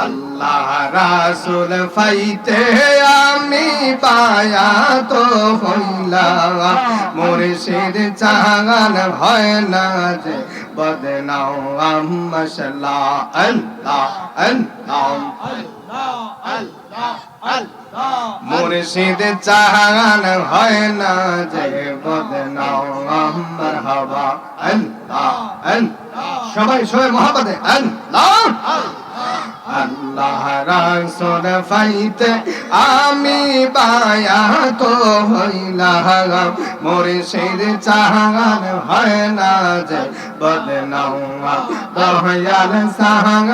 আল্লাহ রাসুল ফাইতে আমি পায়া তো হইলাম। মুর্শিদ চাগান হয় না যে বদনাও মশলা আল্লাহ আল্লাহ, মুর্শিদ চাগান হয় না যে বদনাও মারহাবা আল্লাহ আল্লাহ। সবাই সবাই মহাপদে, আল্লাহ আল্লাহ। রাসুল ফাইতে আমি বায়া তো হইলাম। মুর্শিদ চাহান হয় না যে বদনাওয়া দহয়াল সাহান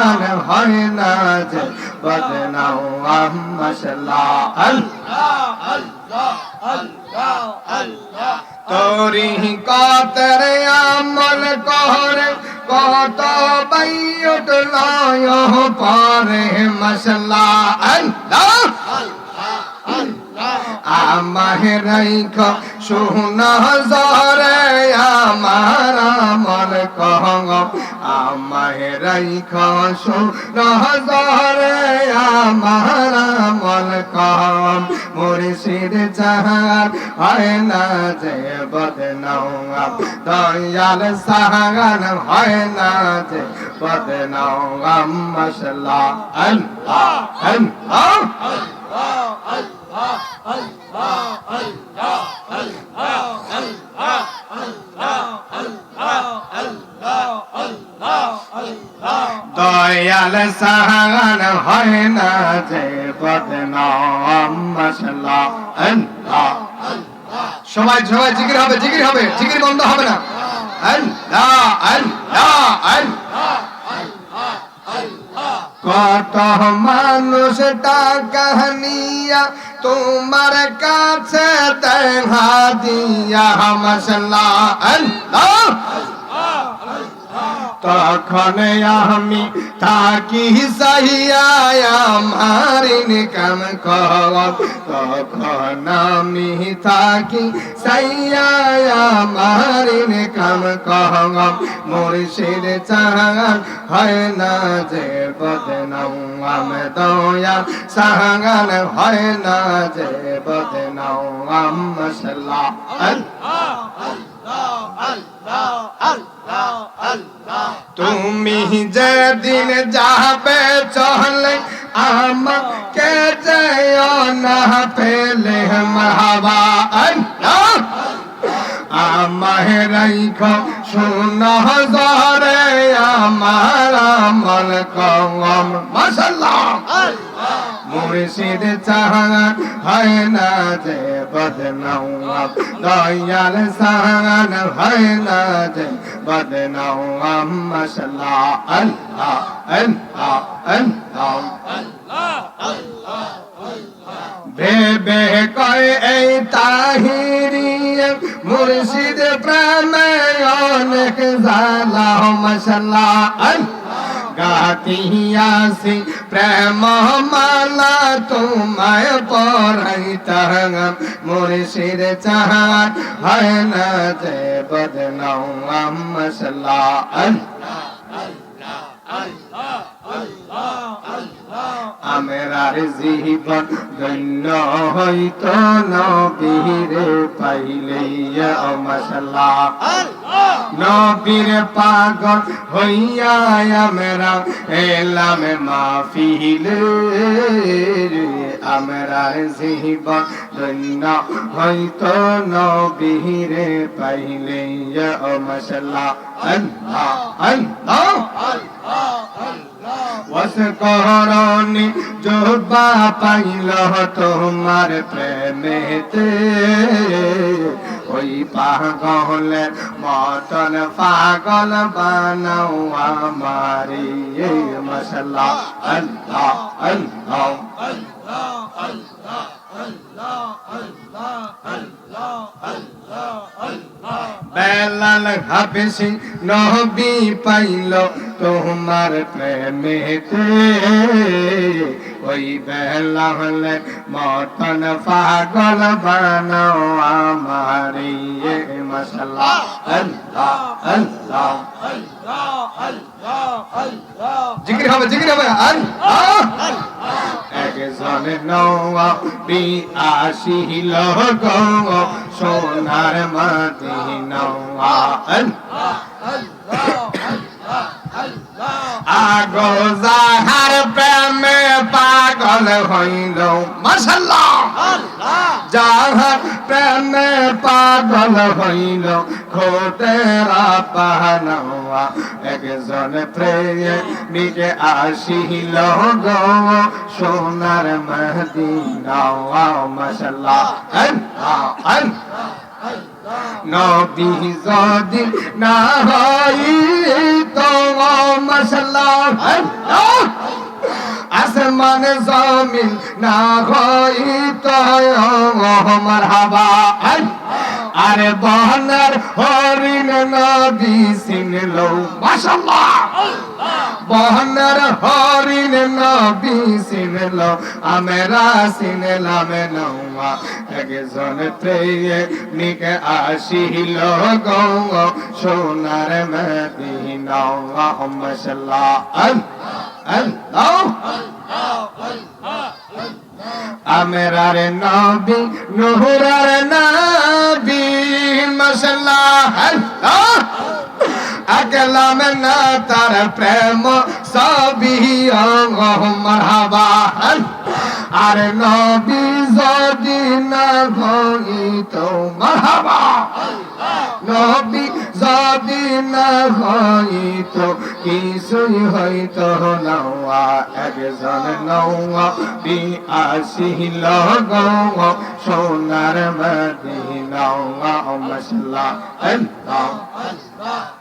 হয় না যে বদনাওয়া। মশলা তোরি কাতর আমল কহরে কত বাইট লায় পারে মশলা। আল্লাহ! আমাহ রাইখ শুন জরে আমার আমল কহঙ্গ। আমাহ রাইখ শুন জরে আমার আমল কহম মুর্শিদ জাহান হয় না যে বদনাও দয়াল সাহান হয় না যে বদনাও মশলা আল্লাহ আল্লাহ। দয়াল সাহান হয় না যে বদনাম মশলা। আল্লাহ। সবাই সবাই জিকির হবে জিকির হবে, জিকির বন্ধ হবে না। আল্লাহ আল্লাহ আল্লাহ। কত মানুষ টাকা নিয়া তোমার কাছে তেহা দিয়া মশলা আল্লাহ। তখন আমি থাকি সাহিয়া আমার ইনকাম কর তখন আমি থাকি সাইয়া আমার ইনকাম কর মুর্শিদ চাহান হয় না যে বদনাম আম দয়া। সাহান হয় না যে বদনাম মশলা তুমি যেদিন যাবে চলে, আমাকে যেও না পেলে মাহবা। আমায় রাইখ, শুন জরে, আমার আমল কম মাশাল্লাহ মুর্শিদ চাহান হয় না যে বদনাও দয়াল সাহান হয় না যে বদনাও মশলা আল্লাহ আল্লাহ আল্লাহ ভেবে কয় এই তাহিরিয়ে মুর্শিদ প্রেমে অনেক জালা মশলা গাতিয়াসি প্রেম মালা তোমায় পরাইতাম মুর্শিদ চাহার হয় না যে বদনাও মশলা আমরার জীবন ধন্য হইত নবীরে পাইলে মশলা নবীর পাগল হইয়া আমরা এলাম মাফিলে আমরা জীবন ধন্য হইত নবীরে পাইলে মশলা আল্লাহ আল্লাহ করণি যোবা পাইল তোমার প্রেমেতে। ওই পাগল মতন পাগল বানাও আমারি মশলা। আল্লাহ আল্লাহ বেলাল হাফিসি নবী পাইল তোমার প্রেমেতে। ওই বেলা হলে মতন পাগল বানাও আমার মশলা। আল্লাহ আল্লাহ জিকির হবে জিকির হবে। আল্লাহ একজন নবী আসিল গো সোনার মদিনা আগো যাহার প্রেমে পাগল হইল। মাশাল্লাহ। যাহার প্রেমে পাগল হইল খোটেরা পাহানওয়া একজন প্রেয়ে নিকে আসিল গো সোনার মদিনা মাশাল্লাহ। আল্লাহ। আল্লাহ। নবী যদি না হই তো মশলা আসমান জমিন না হই তো আমার হাবা আরে বহনার হরিণ নদী সিনল মাশাল্লাহ বহনার হরিণ নবী সিনল, আমেরা সিনলাম নৌয়া একজন প্রেয়ে নিকে আসিল গৌ সোনার মদিনা মাশাল্লাহ আল্লাহ আমেরার নবী, নুহুরার নবী। মাশাল্লাহ আল্লাহ আগলাম না তার প্রেম, সবই মারহাবা। আর নবী যদি না হইত মারহাবা। নবী যদি না হইত কিছুই হইত নৌয়া একজন নৌয়া বি আসিল গৌ সোনার মদিনা মশলা আল্লাহ।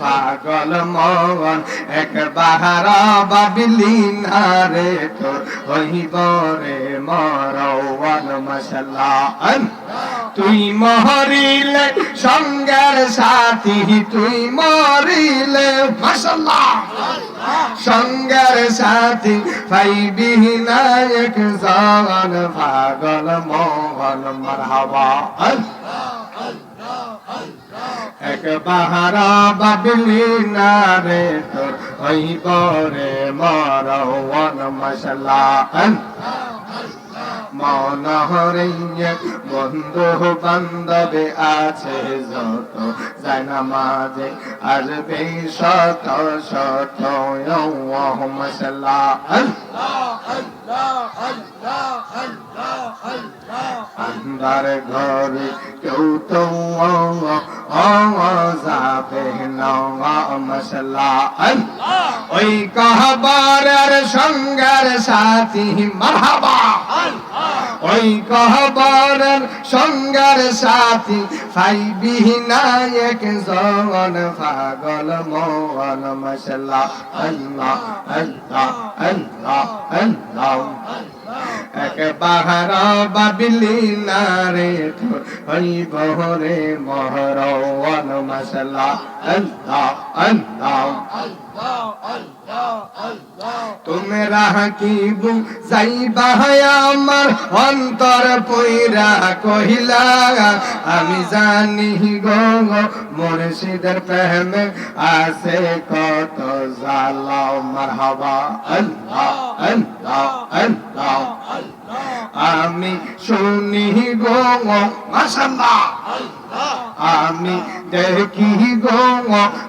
পাগল মন এক বাহার বাবিলি নারে তোর হইব রে মরওয়ান মশলা তুই মহরিলে সঙ্গের সাথী, তুই মরিলে মশলা সঙ্গের সাথী, পাইবি নায়ক জান পাগল মোহন মারহাবা। এক বাহারা বাবলি নারে তোর ওই বরে মরওয়ান মশলা। মন হরিয়ে বন্ধু বান্ধবে আছে যত না মাঝে আসবে শত শত মশলা। আন্দার ঘরে কেউ তো যাবে মশলা। ওই কহবার সঙ্গের সাথী, মারহাবা! ওই কহবার সঙ্গের সাথী, ফাইবি নায়ক জন পাগল মোহন মশলা। আল্লাহ আল্লাহ আল্লাহ আল্লাহ। বাহারা বাবিলি নারে ওই বহরে মহর মশলা। আল্লাহ আল্লাহ। তোমরা আমার অন্তর পইরা কহিলা, আমি জানি গো মুর্শিদের প্রেমে আছে কত জালা মারহাবা আমি শুনি গো মাশাল্লাহ আমি দেখি গো,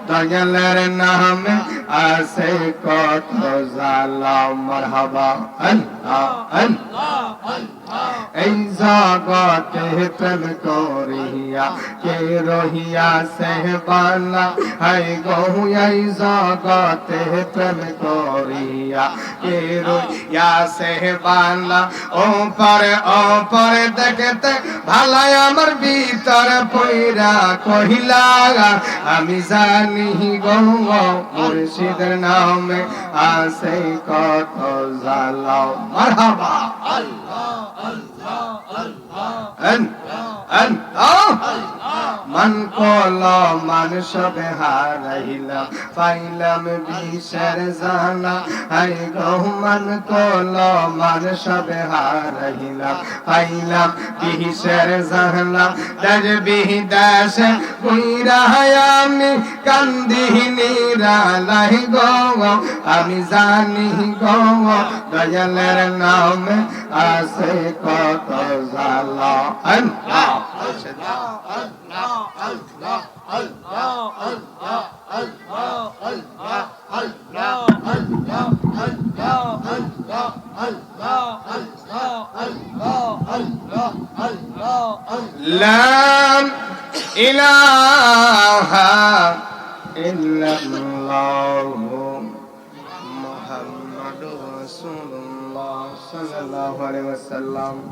দয়ালের নামে আছে কত জালা মারহাবা আল্লাহ আল্লাহ এই আমার ভিতর পইরা কহিলা আমি জানি গো মুর্শিদের নামে আছে কত জালাও মারহাবা। আল্লাহ আন আন মান কল, মান সবে হারাইলাম পাইলাম বিষের জানা। হাই গো, মান কল, মান সবে হারাইলাম পাইলাম বিষের জানা। দাজ বিদাস কইরা আমি কান্দিনি রালাই গো আমি জানি গো দয়ালের নামে আছে কত জালা আল্লাহ لا إله I love.